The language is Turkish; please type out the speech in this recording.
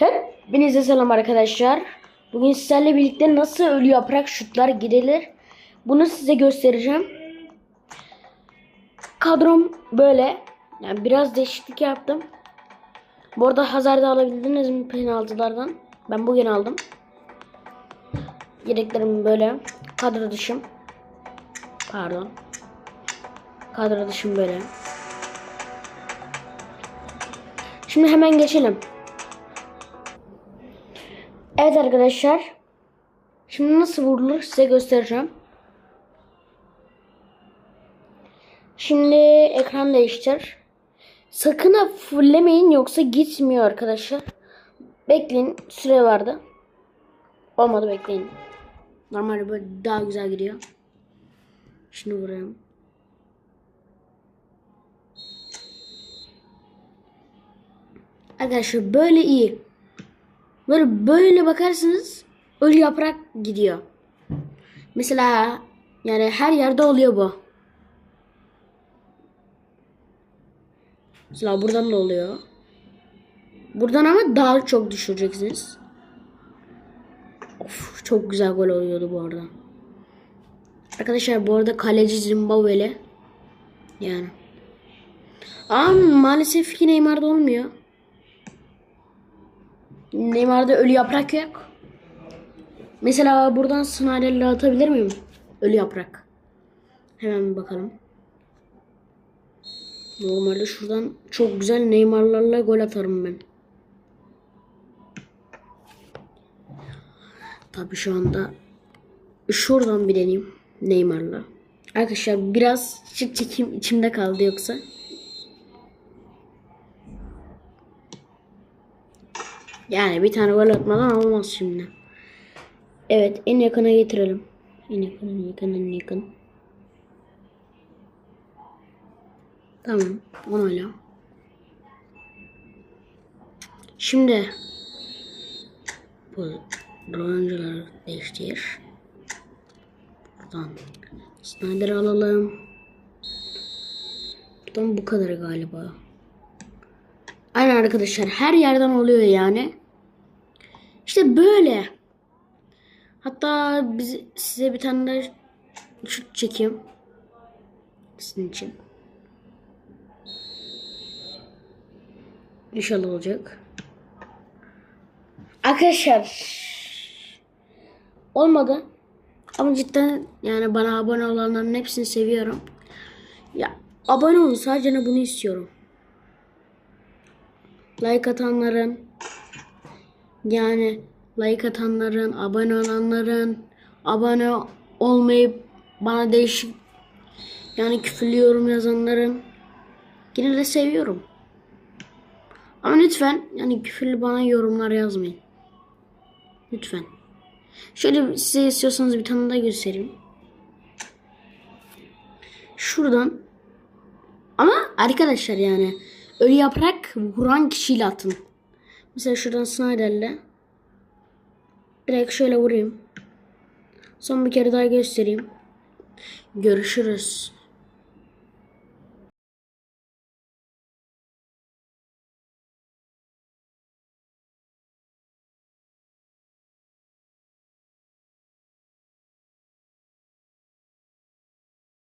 Hepinize selam arkadaşlar. Bugün sizlerle birlikte nasıl ölü yaprak şutlar gidilir bunu size göstereceğim. Kadrom böyle. Yani biraz değişiklik yaptım. Bu arada Hazard'ı alabildiniz mi penaltılardan? Ben bugün aldım. Yedeklerim böyle. Kadro dışım. Pardon. Kadro dışım böyle. Şimdi hemen geçelim. Evet arkadaşlar. Şimdi nasıl vurulur size göstereceğim. Şimdi ekran değiştir. Sakın ha fullemeyin yoksa gitmiyor arkadaşlar. Bekleyin. Süre vardı. Olmadı bekleyin. Normalde böyle daha güzel gidiyor. Şimdi vurayım. Arkadaşlar böyle iyi. Böyle böyle bakarsınız ölü yaprak gidiyor. Mesela yani her yerde oluyor bu. Mesela buradan da oluyor. Buradan ama daha çok düşüreceksiniz. Of çok güzel gol oluyordu bu arada. Arkadaşlar bu arada kaleci Zimbabwe'li. Yani. Ama maalesef ki Neymar'da olmuyor. Neymar'da ölü yaprak yok. Mesela buradan Snyder'le atabilir miyim? Ölü yaprak. Hemen bakalım. Normalde şuradan çok güzel Neymar'larla gol atarım ben. Tabii şu anda şuradan bir deneyeyim Neymar'la. Arkadaşlar biraz çık çekim içimde kaldı yoksa. Yani bir tane gol atmadan olmaz şimdi. Evet en yakına getirelim. En yakın en yakın en yakın. Tamam onayla. Şimdi bu oyuncuları değiştir. Buradan Snyder alalım. Buradan bu kadar galiba. Aynen arkadaşlar her yerden oluyor yani. İşte böyle. Hatta biz, size bir tane de şut çekeyim. Sizin için. İnşallah olacak. Arkadaşlar olmadı. Ama cidden yani bana abone olanların hepsini seviyorum. Ya abone olun sadece bunu istiyorum. Like atanların yani like atanların, abone olanların, abone olmayıp bana değişik yani küfürlü yorum yazanların yine de seviyorum. Ama lütfen yani küfürlü bana yorumlar yazmayın. Lütfen. Şöyle size istiyorsanız bir tane daha göstereyim. Şuradan ama arkadaşlar yani ölü yaprak vuran kişiyle atın. Mesela şuradan Snyder'le direkt şöyle vurayım. Son bir kere daha göstereyim. Görüşürüz.